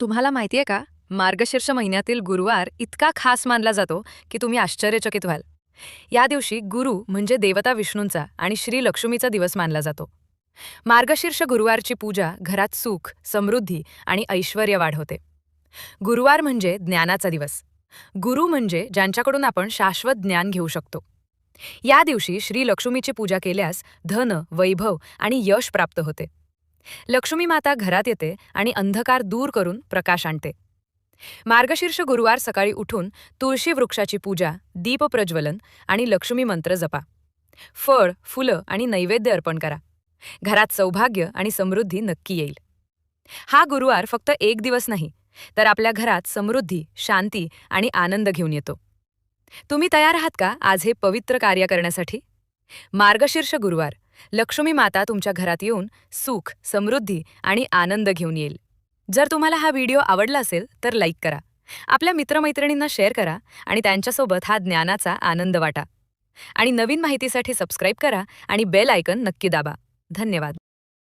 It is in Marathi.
तुम्हाला माहितीये का? मार्गशीर्ष महिन्यातील गुरुवार इतका खास मानला जातो की तुम्ही आश्चर्यचकित व्हाल. या दिवशी गुरु म्हणजे देवता विष्णूंचा आणि श्री लक्ष्मीचा दिवस मानला जातो. मार्गशीर्ष गुरुवारची पूजा घरात सुख समृद्धी आणि ऐश्वर वाढवते. गुरुवार म्हणजे ज्ञानाचा दिवस. गुरु म्हणजे ज्यांच्याकडून आपण शाश्वत ज्ञान घेऊ शकतो. या दिवशी श्री लक्ष्मीची पूजा केल्यास धन वैभव आणि यश प्राप्त होते. लक्ष्मी माता घरात येते आणि अंधकार दूर करून प्रकाश आणते. मार्गशीर्ष गुरुवार सकाळी उठून तुळशी वृक्षाची पूजा दीपप्रज्वलन आणि लक्ष्मी मंत्र जपा. फळ फुलं आणि नैवेद्य अर्पण करा. घरात सौभाग्य आणि समृद्धी नक्की येईल. हा गुरुवार फक्त एक दिवस नाही तर आपल्या घरात समृद्धी शांती आणि आनंद घेऊन येतो. तुम्ही तयार आहात का आज हे पवित्र कार्य करण्यासाठी? मार्गशीर्ष गुरुवार लक्ष्मी माता तुमच्या घरात येऊन सुख समृद्धी आणि आनंद घेऊन येईल. जर तुम्हाला हा व्हिडिओ आवडला असेल तर लाईक करा. आपल्या मित्रमैत्रिणींना शेअर करा आणि त्यांच्यासोबत हा ज्ञानाचा आनंद वाटा. आणि नवीन माहितीसाठी सबस्क्राईब करा आणि बेल आयकन नक्की दाबा. धन्यवाद.